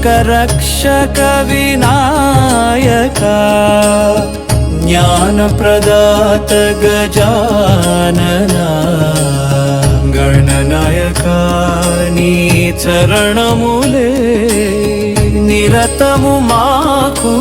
లోకరక్షక వినాయక జ్ఞానప్రదాత గజానన గణనాయక నీ చరణములే నిరతము మాకు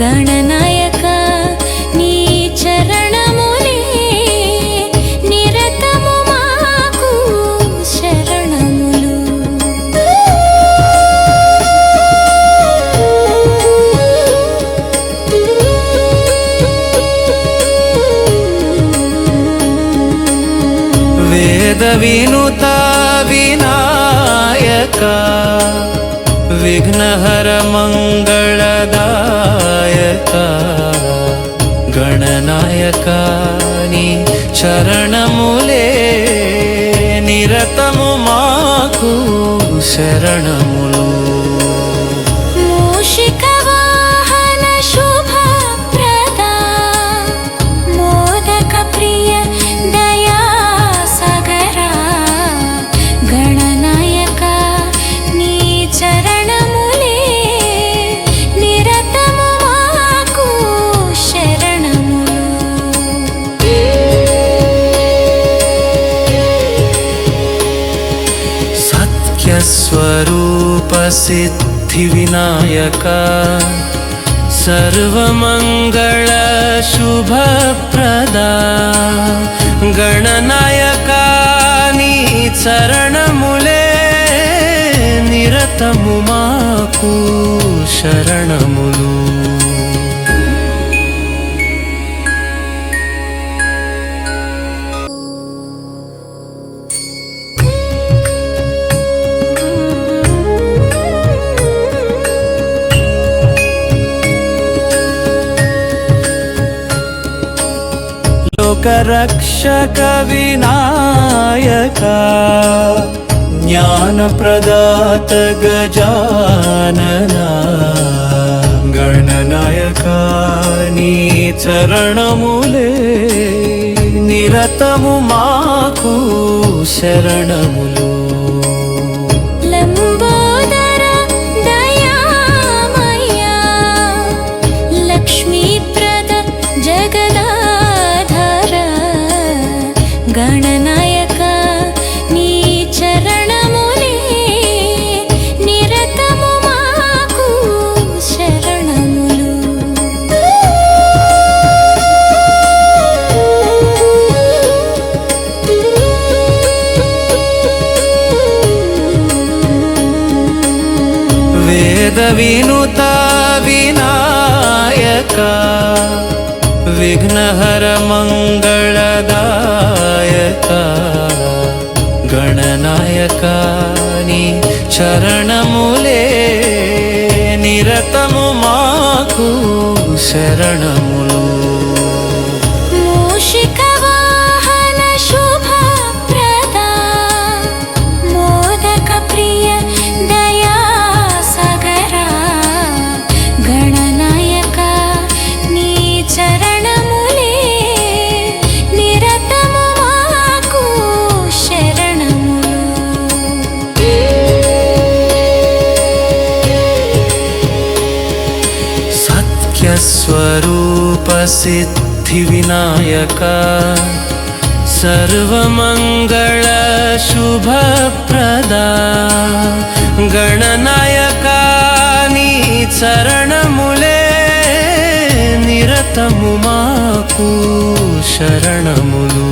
గణనాయక నీ చరణములే నిరతము మాకు శరణములు. వేద వినుత వినాయక విఘ్నహర మంగళదాయక గణనాయక నీ చరణములే నిరతము మాకు శరణము. स्वरूपसिद्धिविनायका। सर्वमङ्गलशुभप्रदा। गणनायकानि शरणमुले निरतमुमाकू शरणमुलू। లోకరక్షక వినాయక జ్ఞానప్రదాత గజానన గణనాయక నీ చరణములే నిరతము మాకు వినుత వినాయక విఘ్నహర మంగళదాయక గణనాయక నీ చరణములే నిరతము మాకు శరణములు स्वरूपसिद्धिविनायका। सर्वमङ्गलशुभप्रदा। गणनायकानि चरणमुले निरतमुमाकू शरणमुलु।